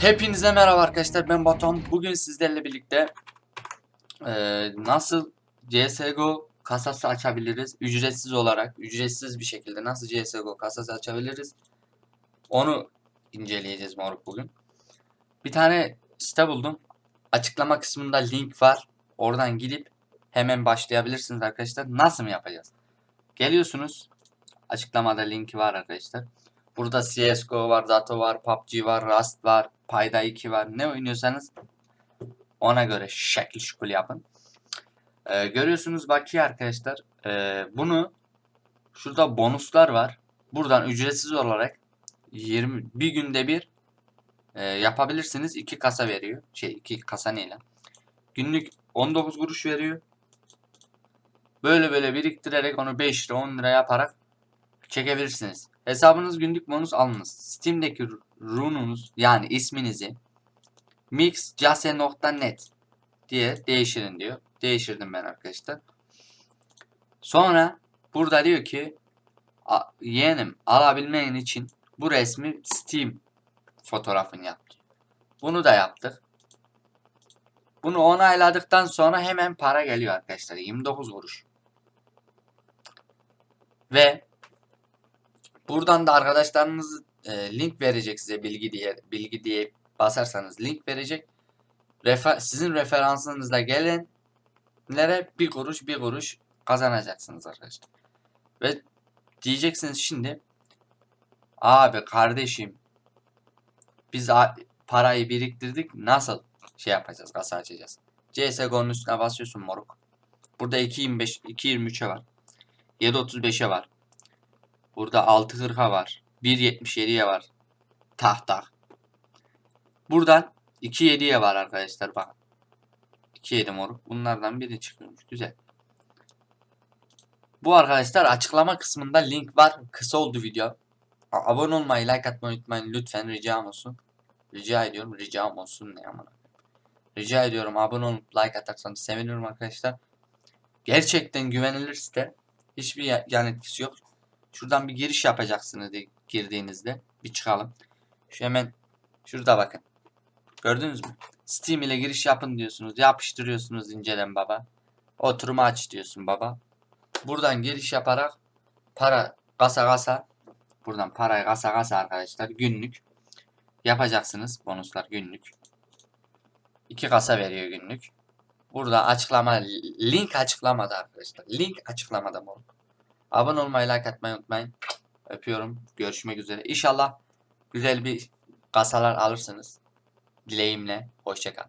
Hepinize merhaba arkadaşlar ben Batuhan. Bugün sizlerle birlikte eee, nasıl CSGO kasası açabiliriz ücretsiz olarak ücretsiz bir şekilde nasıl CSGO kasası açabiliriz onu inceleyeceğiz moruk bugün. Bir tane site buldum. Açıklama kısmında link var. Oradan gidip hemen başlayabilirsiniz arkadaşlar. Nasıl mı yapacağız? Geliyorsunuz. Açıklamada linki var arkadaşlar. Burada CSGO var, Zato var, PUBG var, Rust var, Payda 2 var. Ne oynuyorsanız ona göre şekil şukul yapın. Ee, görüyorsunuz bakiye arkadaşlar. Ee, bunu şurada bonuslar var. Buradan ücretsiz olarak 20 bir günde bir e, yapabilirsiniz. 2 kasa veriyor. Şey 2 kasa neyle? Günlük 19 kuruş veriyor. Böyle böyle biriktirerek onu 5 lira 10 lira yaparak çekebilirsiniz. Hesabınız günlük bonus alınız. Steam'deki rununuz yani isminizi mixcase.net diye değiştirin diyor. Değiştirdim ben arkadaşlar. Sonra burada diyor ki "A- yeğenim alabilmen için bu resmi Steam fotoğrafını yap. diyor. Bunu da yaptık. Bunu onayladıktan sonra hemen para geliyor arkadaşlar. 29 kuruş. Ve buradan da arkadaşlarınız e, link verecek size bilgi diye bilgi diye basarsanız link verecek. Refer, sizin referansınızda gelenlere bir kuruş bir kuruş kazanacaksınız arkadaşlar. Ve diyeceksiniz şimdi abi kardeşim biz parayı biriktirdik nasıl şey yapacağız kasa açacağız. CSGO'nun üstüne basıyorsun moruk. Burada 2.25 2.23'e var. 7.35'e var. Burada 6.40'a var. 1.77'ye var. Tak tak. Buradan 2.7'ye var arkadaşlar bakın. 2.7 moruk. Bunlardan biri çıkıyormuş. Güzel. Bu arkadaşlar açıklama kısmında link var. Kısa oldu video. Abone olmayı, like atmayı unutmayın. Lütfen ricam olsun. Rica ediyorum. Ricam olsun ne amına. Rica ediyorum abone olup like atarsanız sevinirim arkadaşlar. Gerçekten güvenilir site. Hiçbir ya- yan etkisi yok. Şuradan bir giriş yapacaksınız de- girdiğinizde. Bir çıkalım. Şu hemen şurada bakın. Gördünüz mü? Steam ile giriş yapın diyorsunuz. Yapıştırıyorsunuz incelen baba. Oturumu aç diyorsun baba. Buradan giriş yaparak para kasa kasa buradan parayı kasa kasa arkadaşlar günlük yapacaksınız. Bonuslar günlük. 2 kasa veriyor günlük. Burada açıklama link açıklamada arkadaşlar. Link açıklamada mı? Abone olmayı, like atmayı unutmayın. Öpüyorum. Görüşmek üzere. İnşallah güzel bir kasalar alırsınız. Dileğimle. Hoşçakal.